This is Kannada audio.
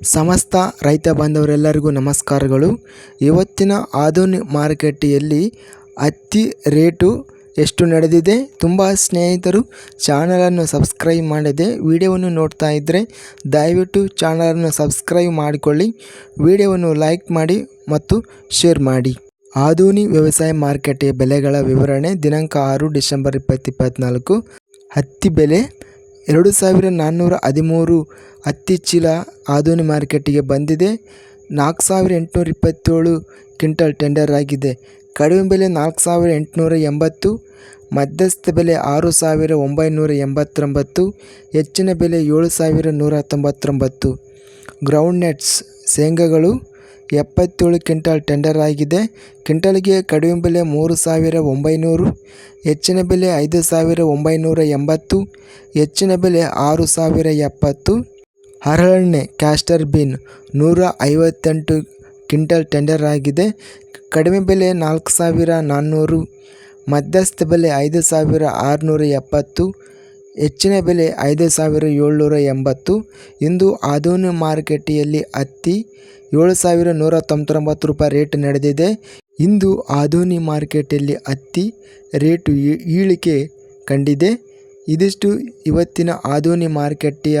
ಸಮಸ್ತ ರೈತ ಬಾಂಧವರೆಲ್ಲರಿಗೂ ನಮಸ್ಕಾರಗಳು. ಇವತ್ತಿನ ಆಧುನಿಕ ಮಾರುಕಟ್ಟೆಯಲ್ಲಿ ಹತ್ತಿ ರೇಟು ಎಷ್ಟು ನಡೆದಿದೆ? ತುಂಬ ಸ್ನೇಹಿತರು ಚಾನಲನ್ನು ಸಬ್ಸ್ಕ್ರೈಬ್ ಮಾಡಿದೆ ವಿಡಿಯೋವನ್ನು ನೋಡ್ತಾ ಇದ್ದರೆ ದಯವಿಟ್ಟು ಚಾನಲನ್ನು ಸಬ್ಸ್ಕ್ರೈಬ್ ಮಾಡಿಕೊಳ್ಳಿ. ವಿಡಿಯೋವನ್ನು ಲೈಕ್ ಮಾಡಿ ಮತ್ತು ಶೇರ್ ಮಾಡಿ. ಆಧುನಿಕ ವ್ಯವಸಾಯ ಮಾರುಕಟ್ಟೆಯ ಬೆಲೆಗಳ ವಿವರಣೆ ದಿನಾಂಕ ಆರು ಡಿಸೆಂಬರ್ ಇಪ್ಪತ್ತು ಇಪ್ಪತ್ತ್ನಾಲ್ಕು ಹತ್ತಿ ಬೆಲೆ ಎರಡು ಸಾವಿರ ನಾನ್ನೂರ ಹದಿಮೂರು ಹತ್ತಿ ಚೀಲ ಆಧುನಿ ಮಾರುಕಟ್ಟೆಗೆ ಬಂದಿದೆ. ನಾಲ್ಕು ಸಾವಿರ ಎಂಟುನೂರ ಇಪ್ಪತ್ತೇಳು ಕ್ವಿಂಟಲ್ ಟೆಂಡರ್ ಆಗಿದೆ. ಕಡಿಮೆ ಬೆಲೆ ನಾಲ್ಕು ಸಾವಿರ ಎಂಟುನೂರ ಎಂಬತ್ತು, ಮಧ್ಯಸ್ಥ ಬೆಲೆ ಆರು ಸಾವಿರ ಒಂಬೈನೂರ ಎಂಬತ್ತೊಂಬತ್ತು, ಹೆಚ್ಚಿನ ಬೆಲೆ ಏಳು ಸಾವಿರ ನೂರ ತೊಂಬತ್ತೊಂಬತ್ತು. ಗ್ರೌಂಡ್ ನಟ್ಸ್, ಶೇಂಗಾಗಳು ಎಪ್ಪತ್ತೇಳು ಕ್ವಿಂಟಲ್ ಟೆಂಡರ್ ಆಗಿದೆ. ಕ್ವಿಂಟಲ್ಗೆ ಕಡಿಮೆ ಬೆಲೆ ಮೂರು ಸಾವಿರ ಒಂಬೈನೂರು, ಹೆಚ್ಚಿನ ಬೆಲೆ ಐದು ಸಾವಿರ ಒಂಬೈನೂರ ಎಂಬತ್ತು, ಹೆಚ್ಚಿನ ಬೆಲೆ ಆರು ಸಾವಿರ ಎಪ್ಪತ್ತು. ಹರಳೆಣ್ಣೆ ಕ್ಯಾಸ್ಟರ್ ಬೀನ್ ನೂರ ಐವತ್ತೆಂಟು ಕ್ವಿಂಟಲ್ ಟೆಂಡರ್ ಆಗಿದೆ. ಕಡಿಮೆ ಬೆಲೆ ನಾಲ್ಕು ಸಾವಿರ ನಾನ್ನೂರು, ಮಧ್ಯಸ್ಥ ಬೆಲೆ ಐದು ಸಾವಿರ ಆರುನೂರ ಎಪ್ಪತ್ತು ಹೆಚ್ಚಿನ ಬೆಲೆ ಐದು ಸಾವಿರ ಏಳ್ನೂರ ಎಂಬತ್ತು, ಇಂದು ಆಧುನಿಕ ಮಾರುಕಟ್ಟೆಯಲ್ಲಿ ಹತ್ತಿ ಏಳು ಸಾವಿರ ನೂರ ತೊಂಬತ್ತೊಂಬತ್ತು ರೂಪಾಯಿ ರೇಟ್ ನಡೆದಿದೆ. ಇಂದು ಆಧುನಿಕ ಮಾರುಕಟ್ಟೆಯಲ್ಲಿ ಹತ್ತಿ ರೇಟು ಇಳಿಕೆ ಕಂಡಿದೆ. ಇದಿಷ್ಟು ಇವತ್ತಿನ ಆಧುನಿಕ ಮಾರುಕಟ್ಟೆಯ